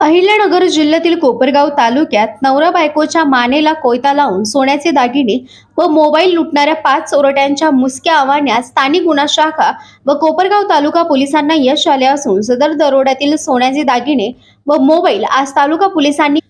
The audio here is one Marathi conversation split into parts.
अहिल्यानगर जिल्ह्यातील कोपरगाव तालुक्यात नवरा बायकोच्या मानेला कोयता लावून सोन्याचे दागिने व मोबाईल लुटणाऱ्या पाच चोरट्यांच्या मुसक्या आव्हानात स्थानिक गुन्हा शाखा व कोपरगाव तालुका पोलिसांना यश आले असून सदर दरोड्यातील सोन्याचे दागिने व मोबाईल आज तालुका पोलिसांनी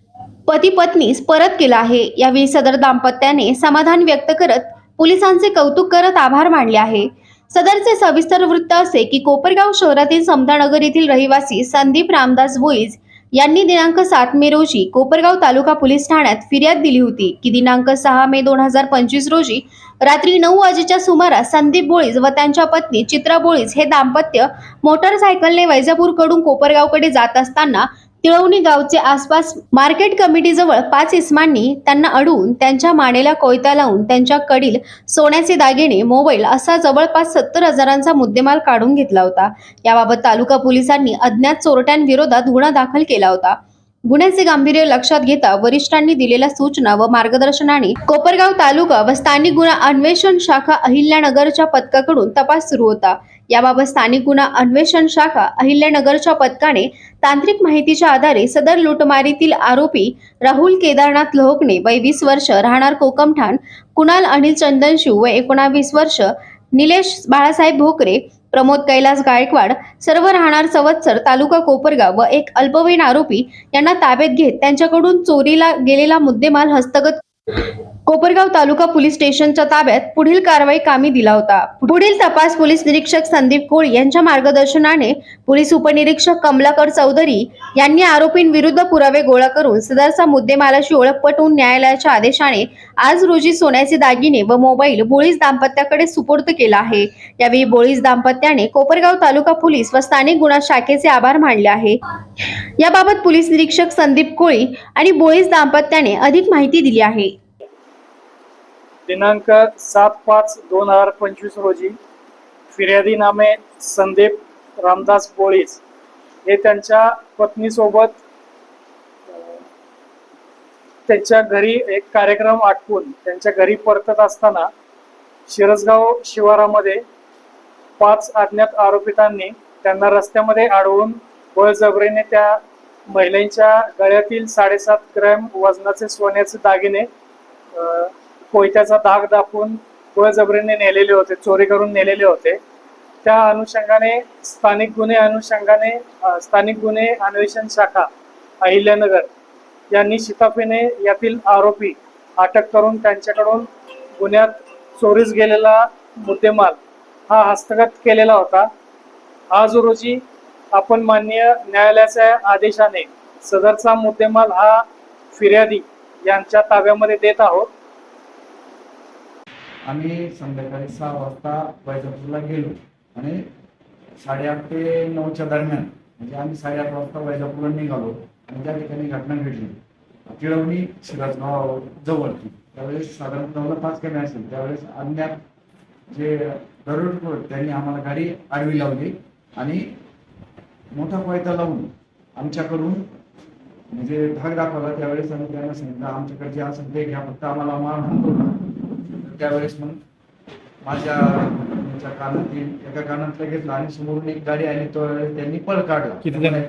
पती पत्नीस परत केला आहे. यावेळी सदर दाम्पत्याने समाधान व्यक्त करत पोलिसांचे कौतुक करत आभार मानले आहे. सदरचे सविस्तर वृत्त असे की कोपरगाव शहरातील समतानगर येथील रहिवासी संदीप रामदास बोईज यांनी दिनांक सात मे रोजी कोपरगाव तालुका पोलीस ठाण्यात फिर्याद दिली होती की दिनांक सहा मे दोन हजार पंचवीस रोजी रात्री नऊ वाजेच्या सुमारास संदीप बोळीज व त्यांच्या पत्नी चित्रा बोळीज हे दाम्पत्य मोटरसायकलने वैजापूरकडून कोपरगावकडे जात असताना तिळवणी गावचे आसपास मार्केट कमिटीजवळ पाच इसमांनी त्यांना अडवून त्यांच्या मानेला कोयता लावून त्यांच्या कडील सोन्याचे दागिने मोबाईल असा जवळपास सत्तर हजारांचा मुद्देमाल काढून घेतला होता. याबाबत तालुका पोलिसांनी अज्ञात चोरट्यांविरोधात गुन्हा दाखल केला होता. गुन्ह्याचे गांभीर्य लक्षात घेता वरिष्ठांनी दिलेल्या सूचना व मार्गदर्शनाने कोपरगाव तालुका व स्थानिक गुन्हा अन्वेषण शाखा अहिल्यानगरच्या पथकाकडून तपास सुरू होता. याबाबत स्थानिक गुन्हा अन्वेषण शाखा अहिल्यानगरच्या पथकाने तांत्रिक माहितीच्या आधारे सदर लुटमारीतील आरोपी राहुल केदारनाथ लोहकणे वय वीस वर्ष राहणार कोकमठाण कुणाल अनिल चंदनशिव व एकोणावीस वर्ष निलेश बाळासाहेब भोकरे प्रमोद कैलास गायकवाड सर्व राहणार सवत्सर तालुका कोपरगाव व एक अल्पवयीन आरोपी यांना ताब्यात घेत त्यांच्याकडून चोरीला गेलेला मुद्देमाल हस्तगत कोपरगाव तालुका पोलीस स्टेशनच्या ताब्यात पुढील कारवाई कामी दिला होता. पुढील तपास पोलीस निरीक्षक संदीप कोळी यांच्या मार्गदर्शनाने पोलीस उपनिरीक्षक कमलाकर चौधरी यांनी आरोपींविरुद्ध पुरावे गोळा करून सदरचा मुद्देमालाशी ओळख पटवून न्यायालयाच्या आदेशाने आज रोजी सोन्याचे दागिने व मोबाईल बोळीस दाम्पत्याकडे सुपूर्द केला आहे. यावेळी बोळीस दाम्पत्याने कोपरगाव तालुका पोलीस व स्थानिक गुन्हा शाखेचे आभार मानले आहे. याबाबत पोलीस निरीक्षक संदीप कोळी आणि बोळीस दाम्पत्याने अधिक माहिती दिली आहे. दिनांक सात पाच दोन हजार पंचवीस रोजी फिर्यादी नामे संदीप रामदास पोळीस हे त्यांच्या पत्नीसोबत त्यांच्या घरी एक कार्यक्रम आटपून त्यांच्या घरी परतत असताना शिरसगाव शिवारामध्ये पाच अज्ञात आरोपितांनी त्यांना रस्त्यामध्ये अडवून बळजबरीने त्या महिलांच्या गळ्यातील साडेसात ग्रॅम वजनाचे सोन्याचे दागिने कोयत्याचा दाग दाखवून बळजबरीने नेलेले होते चोरी करून नेलेले होते. त्या अनुषंगाने स्थानिक गुन्हे अनुषंगाने स्थानिक गुन्हे अन्वेषण शाखा अहिल्यानगर यांनी शिताफीने यातील आरोपी अटक करून त्यांच्याकडून गुन्ह्यात चोरीस गेलेला मुद्देमाल हा हस्तगत केलेला होता. आज रोजी आपण माननीय न्यायालयाच्या आदेशाने सदरचा मुद्देमाल हा फिर्यादी यांच्या ताब्यामध्ये देत आहोत. आम्ही संध्याकाळी सहा वाजता वैजापूरला गेलो. आणि साडेआठ ते नऊच्या दरम्यान म्हणजे आम्ही साडेआठ वाजता वैजापूरला निघालो. आणि त्या ठिकाणी घटना घडली. तिळवणी शिराजगाव जवळची. त्यावेळेस साधारण नऊला पाच कमी असेल. त्यावेळेस अज्ञात जे दरोडेखोर त्यांनी आम्हाला गाडी आडवी लावली. आणि मोठा कोयता लावून आमच्याकडून म्हणजे भाग दाखवला. त्यावेळेस आम्ही त्यांना सांगितलं आमच्याकडे जे असेल ते घ्या. फक्त आम्हाला मारहाण करू त्यावेळेस मग माझ्या कानातील एका कानातलं घेतलं आणि समोरून एक गाडी आली तो त्यांनी पळ काढला. किती जण?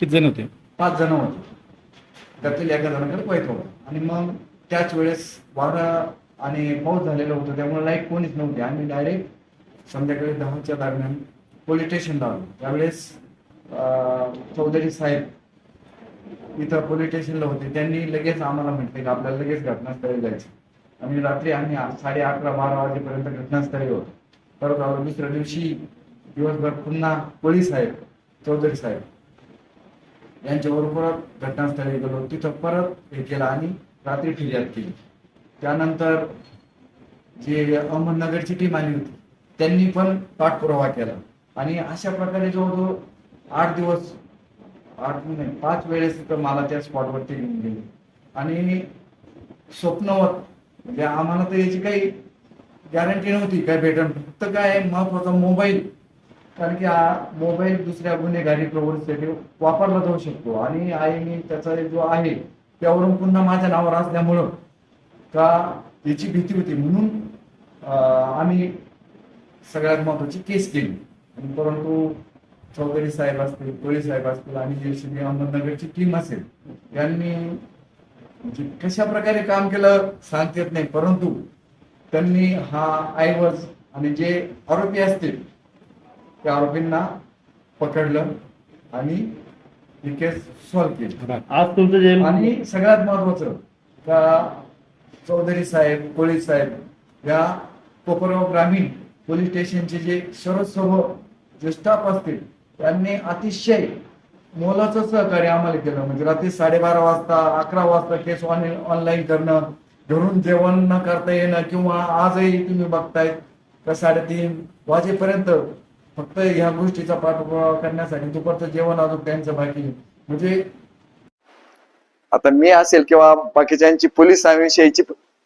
किती जण होते? पाच जण होते. त्यातील एका जणाकडे पैत होता. आणि मग त्याच वेळेस वारा आणि पाऊस झालेला होता त्यामुळे लाइट कोणीच नव्हती. आम्ही डायरेक्ट संध्याकाळी दहाच्या दरम्यान पोलीस स्टेशनला आलो. त्यावेळेस चौधरी साहेब इथं पोलीस स्टेशनला होते. त्यांनी लगेच आम्हाला म्हटले की आपल्याला लगेच घटनास्थळी जायचं आणि रात्री आम्ही साडे अकरा बारा वाजेपर्यंत घटनास्थळी होतो. परत आलो दुसऱ्या दिवशी दिवसभर पुन्हा कोळी साहेब चौधरी साहेब यांच्याबरोबर परत घटनास्थळी गेलो. तिथं परत हे केलं आणि रात्री फिर्याद केली. त्यानंतर जे अहमदनगरची टीम आली होती त्यांनी पण पाठपुरावा केला. आणि अशा प्रकारे जवळजवळ आठ दिवस आठ नाही पाच वेळेस तर मला त्या स्पॉटवरती घेऊन गेले. आणि स्वप्नवत म्हणजे आम्हाला तर याची काही गॅरंटी नव्हती काय भेटण फक्त काय आहे, महत्त्वाचा मोबाईल कारण की हा मोबाईल दुसऱ्या गुन्हेगारी प्रवृत्तीसाठी वापरला जाऊ शकतो. आणि आईने त्याचा जो आहे त्यावरून पुन्हा माझ्या नावावर असल्यामुळं का याची भीती होती. म्हणून आम्ही सगळ्यात महत्वाची केस केली. परंतु चौधरी साहेब असतील कोळी साहेब असतील आणि जे श्री अहमदनगरची टीम असेल यांनी म्हणजे कशा प्रकारे काम केलं सांगता येत नाही. परंतु त्यांनी हा ऐवज आणि जे आरोपी असतील त्या आरोपींना पकडलं आणि ही केस सॉल्व्ह केली. आज तुमचं जे आणि सगळ्यात महत्वाचं का चौधरी साहेब कोळी साहेब या कोपरगाव ग्रामीण पोलीस स्टेशनचे जे शरद सर्व जे स्टाफ असतील त्यांनी अतिशय मोलाचं सहकार्य आम्हाला केलं. म्हणजे रात्री साडेबारा वाजता अकरा वाजता केस ऑनलाईन करणं घरून जेवण न करता येणं किंवा आजही तुम्ही बघतायत का साडेतीन वाजेपर्यंत फक्त ह्या गोष्टीचा पाठपुरावा करण्यासाठी दुपारचं जेवण अजून त्यांचं बाकी म्हणजे आता मी असेल किंवा बाकीच्यांची पोलिसांविषयीची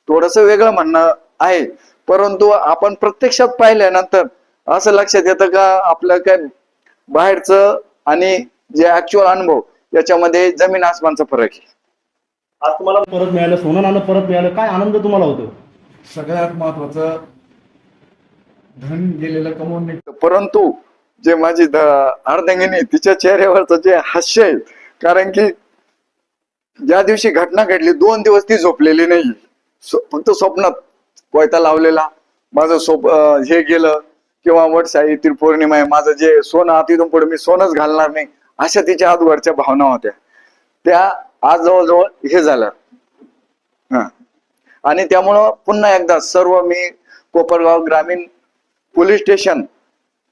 थोडस वेगळं म्हणणं आहे. परंतु आपण प्रत्यक्षात पाहिल्यानंतर असं लक्षात येतं का आपलं काय बाहेरचं आणि जे ऍक्च्युअल अनुभव याच्यामध्ये जमीन आसमानचा फरक आहे. आज तुम्हाला परत मिळालं सोनं नाणं परत मिळालं काय आनंद तुम्हाला होतो? सगळ्यात महत्वाचं धन गेलेलं कमवून नाही परंतु जे माझी द- अर्धांगिनी तिच्या चेहऱ्यावरचं जे हास्य आहे कारण की ज्या दिवशी घटना घडली दोन दिवस ती झोपलेली नाही. फक्त स्वप्नात कोयता लावलेला. माझं सोप हे गेलं किंवा वट सावित्री पौर्णिमा आहे माझं जे सोनं आता पुढे मी सोनच घालणार नाही. अशा तिच्या आजवरच्या भावना होत्या. त्या आज जवळजवळ हे झालं हा. आणि त्यामुळं पुन्हा एकदा सर्व मी कोपरगाव ग्रामीण पोलीस स्टेशन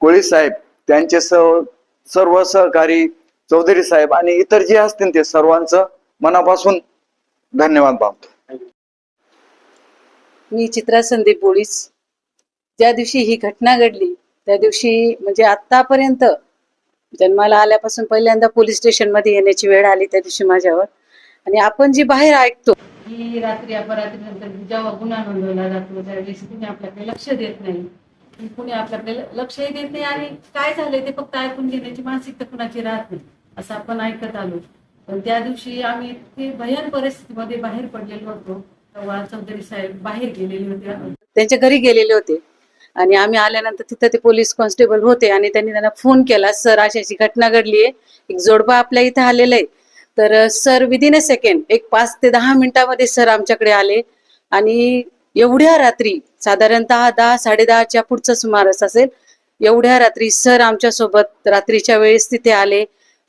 कोळी साहेब त्यांचे सर्व सर्व सहकारी चौधरी साहेब आणि इतर जे असतील ते सर्वांचं मनापासून धन्यवाद पावतो मी चित्रा संदीप बोळीस ज्या दिवशी ही घटना घडली त्या दिवशी म्हणजे आतापर्यंत जन्माला आल्यापासून पहिल्यांदा पोलीस स्टेशनमध्ये येण्याची वेळ आली त्या दिवशी माझ्यावर. आणि आपण जी बाहेर ऐकतो. की रात्री अपरात्रीनंतर जेव्हा गुन्हा नोंदवला जातो त्यावेळेस कुणी आपल्याकडे लक्ष देत नाही. कुणी आपल्याकडे लक्षही देत नाही आणि काय झालंय ते फक्त ऐकून घेण्याची मानसिकता कुणाची राहत नाही असं आपण ऐकत आलो. पण त्या दिवशी आम्ही इतकी भयान परिस्थितीमध्ये बाहेर पडलेलो होतो. तेव्हा चौधरी साहेब बाहेर गेलेले होते. त्यांच्या घरी गेलेले होते. आणि आम्ही आल्यानंतर तिथं ते पोलीस कॉन्स्टेबल होते आणि त्यांनी त्यांना फोन केला सर अशी अशी घटना घडली आहे. एक जोडपा आपल्या इथं आलेलं आहे. तर सर विदिन अ सेकंड एक पाच ते दहा मिनिटामध्ये सर आमच्याकडे आले आणि एवढ्या रात्री साधारणतः दहा साडेदहाच्या पुढचा सुमारास असेल एवढ्या रात्री सर आमच्यासोबत रात्रीच्या वेळेस तिथे आले.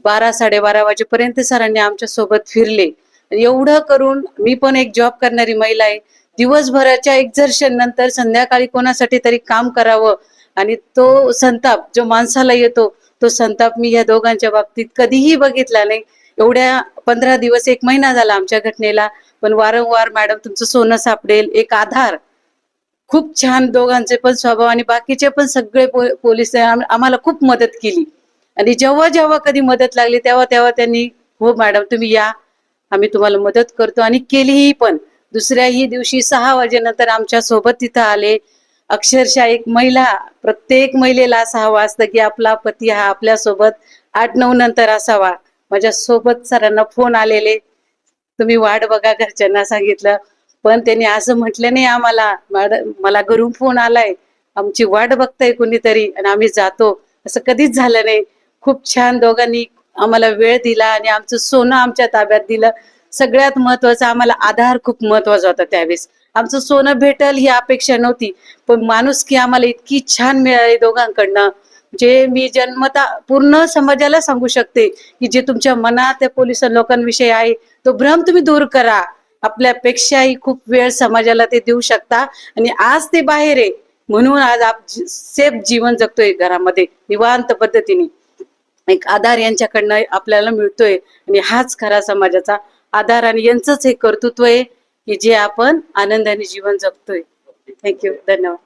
बारा साडेबारा वाजेपर्यंत सरांनी आमच्यासोबत फिरले एवढं करून मी पण एक जॉब करणारी महिला आहे. दिवसभराच्या एक्झर्शन नंतर संध्याकाळी कोणासाठी तरी काम करावं आणि तो संताप जो माणसाला येतो तो संताप मी या दोघांच्या बाबतीत कधीही बघितला नाही. एवढ्या पंधरा दिवस एक महिना झाला आमच्या घटनेला पण वारंवार मॅडम तुमचं सोनं सापडेल एक आधार. खूप छान दोघांचे पण स्वभाव आणि बाकीचे पण सगळे पो- पोलीस आम्हाला खूप मदत केली. आणि जेव्हा जेव्हा कधी मदत लागली तेव्हा तेव्हा त्यांनी हो मॅडम तुम्ही या. आम्ही तुम्हाला मदत करतो आणि केलीही पण. दुसऱ्याही दिवशी सहा वाजेनंतर आमच्यासोबत तिथं आले. अक्षरशः एक महिला प्रत्येक महिलेला सहा हवं असतं की आपला पती हा आपल्यासोबत आठ नऊ नंतर असावा. माझ्या सोबत सरांना फोन आलेले. तुम्ही वाट बघा घरच्यांना सांगितलं. पण त्यांनी असं म्हटलं नाही आम्हाला. मॅडम मला घरून फोन आलाय. आमची वाट बघताय कोणीतरी आणि आम्ही जातो. असं कधीच झालं नाही. खूप छान दोघांनी आम्हाला वेळ दिला आणि आमचं सोनं आमच्या ताब्यात दिलं. सगळ्यात महत्त्वाचा आम्हाला आधार खूप महत्त्वाचा होता त्यावेळेस. आमचं सोनं भेटल ही अपेक्षा नव्हती पण माणूस की आम्हाला इतकी छान मिळाली दोघांकडनं. जे मी जन्मता पूर्ण समाजाला सांगू शकते की जे तुमच्या मनात त्या पोलीस लोकांविषयी आहे तो भ्रम तुम्ही दूर करा. आपल्यापेक्षाही खूप वेळ समाजाला ते देऊ शकता आणि आज ते बाहेर आहे. म्हणून आज आप सेफ जीवन जगतोय घरामध्ये निवांत पद्धतीने. एक आधार यांच्याकडनं आपल्याला मिळतोय आणि हाच खरा समाजाचा आधार आणि यांचंच हे कर्तृत्व आहे की जे आपण आनंदाने जीवन जगतोय. थँक्यू धन्यवाद.